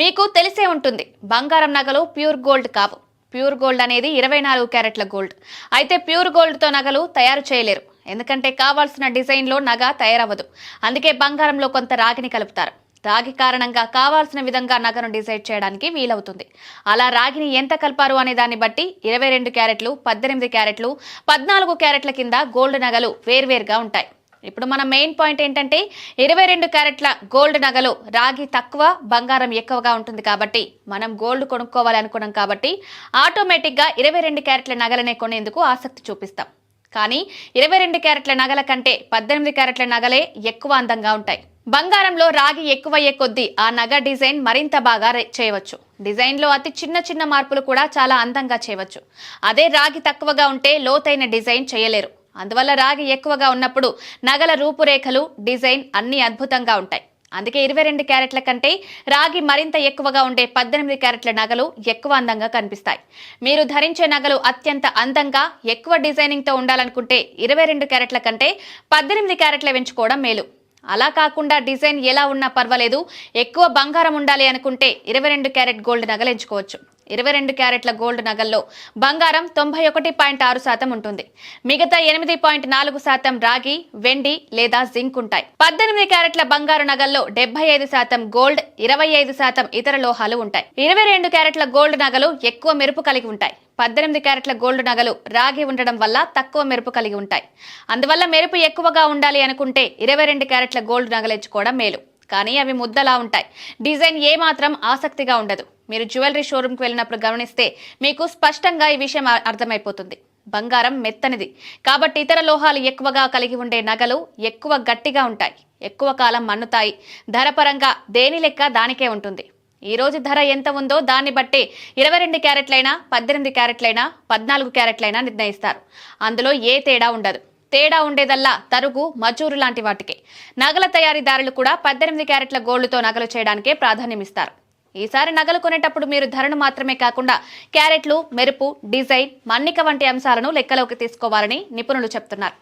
మీకు తెలిసే ఉంటుంది. బంగారం నగలు ప్యూర్ గోల్డ్ కావు. ప్యూర్ గోల్డ్ అనేది ఇరవై నాలుగు క్యారెట్ల గోల్డ్. అయితే ప్యూర్ గోల్డ్తో నగలు తయారు చేయలేరు. ఎందుకంటే కావాల్సిన డిజైన్లో నగ తయారవ్వదు. అందుకే బంగారంలో కొంత రాగిని కలుపుతారు. రాగి కారణంగా కావాల్సిన విధంగా నగను డిసైడ్ చేయడానికి వీలవుతుంది. అలా రాగిని ఎంత కలపారు అనే దాన్ని బట్టి ఇరవై రెండు క్యారెట్లు పద్దెనిమిది క్యారెట్లు పద్నాలుగు క్యారెట్ల కింద గోల్డ్ నగలు వేర్వేరుగా ఉంటాయి. ఇప్పుడు మన మెయిన్ పాయింట్ ఏంటంటే ఇరవై రెండు క్యారెట్ల గోల్డ్ నగలు రాగి తక్కువ బంగారం ఎక్కువగా ఉంటుంది కాబట్టి మనం గోల్డ్ కొనుక్కోవాలి అనుకున్నాం కాబట్టి ఆటోమేటిక్గా ఇరవై రెండు క్యారెట్ల నగలనే కొనేందుకు ఆసక్తి చూపిస్తాం. కానీ ఇరవై రెండు క్యారెట్ల నగల కంటే పద్దెనిమిది క్యారెట్ల నగలే ఎక్కువ అందంగా ఉంటాయి. బంగారంలో రాగి ఎక్కువయ్యే కొద్దీ ఆ నగ డిజైన్ మరింత బాగా చేయవచ్చు. డిజైన్లో అతి చిన్న చిన్న మార్పులు కూడా చాలా అందంగా చేయవచ్చు. అదే రాగి తక్కువగా ఉంటే లోతైన డిజైన్ చేయలేరు. అందువల్ల రాగి ఎక్కువగా ఉన్నప్పుడు నగల రూపురేఖలు డిజైన్ అన్ని అద్భుతంగా ఉంటాయి. అందుకే ఇరవై రెండు క్యారెట్ల కంటే రాగి మరింత ఎక్కువగా ఉండే పద్దెనిమిది క్యారెట్ల నగలు ఎక్కువ అందంగా కనిపిస్తాయి. మీరు ధరించే నగలు అత్యంత అందంగా ఎక్కువ డిజైనింగ్తో ఉండాలనుకుంటే ఇరవై రెండు క్యారెట్ల కంటే పద్దెనిమిది క్యారెట్ల పెంచుకోవడం మేలు. అలా కాకుండా డిజైన్ ఎలా ఉన్నా పర్వాలేదు. ఎక్కువ బంగారం ఉండాలి అనుకుంటే ఇరవై రెండు క్యారెట్ గోల్డ్ నగలు ఎంచుకోవచ్చు ఇరవై రెండు క్యారెట్ల గోల్డ్ నగల్లో బంగారం తొంభై ఒకటి పాయింట్ ఆరు శాతం ఉంటుంది. మిగతా ఎనిమిది పాయింట్ నాలుగు శాతం రాగి వెండి లేదా జింక్ ఉంటాయి. పద్దెనిమిది క్యారెట్ల బంగారు నగల్లో డెబ్బై ఐదు శాతం గోల్డ్ ఇరవై ఐదు శాతం ఇతర లోహాలు ఉంటాయి. ఇరవై రెండు క్యారెట్ల గోల్డ్ నగలు ఎక్కువ మెరుపు కలిగి ఉంటాయి. పద్దెనిమిది క్యారెట్ల గోల్డ్ నగలు రాగి ఉండడం వల్ల తక్కువ మెరుపు కలిగి ఉంటాయి. అందువల్ల మెరుపు ఎక్కువగా ఉండాలి అనుకుంటే ఇరవై రెండు క్యారెట్ల గోల్డ్ నగలెచ్చుకోవడం మేలు. కానీ అవి ముద్దలా ఉంటాయి. డిజైన్ ఏమాత్రం ఆసక్తిగా ఉండదు. మీరు జ్యువెలరీ షోరూమ్కి వెళ్ళినప్పుడు గమనిస్తే మీకు స్పష్టంగా ఈ విషయం అర్థమైపోతుంది. బంగారం మెత్తనిది. కాబట్టి ఇతర లోహాలు ఎక్కువగా కలిగి ఉండే నగలు ఎక్కువ గట్టిగా ఉంటాయి. ఎక్కువ కాలం మన్నుతాయి. ధరపరంగా దేని లెక్క దానికే ఉంటుంది. ఈ రోజు ధర ఎంత ఉందో దాన్ని బట్టి ఇరవై రెండు క్యారెట్లైనా పద్దెనిమిది క్యారెట్లైనా పద్నాలుగు క్యారెట్లైనా నిర్ణయిస్తారు. అందులో ఏ తేడా ఉండదు. తేడా ఉండేదల్లా తరుగు మజూరు లాంటి వాటికే. నగల తయారీదారులు కూడా పద్దెనిమిది క్యారెట్ల గోల్డ్తో నగలు చేయడానికే ప్రాధాన్యమిస్తారు. ఈసారి నగలు కొనేటప్పుడు మీరు ధరను మాత్రమే కాకుండా క్యారెట్లు మెరుపు డిజైన్ మన్నిక వంటి అంశాలను లెక్కలోకి తీసుకోవాలని నిపుణులు చెప్తున్నారు.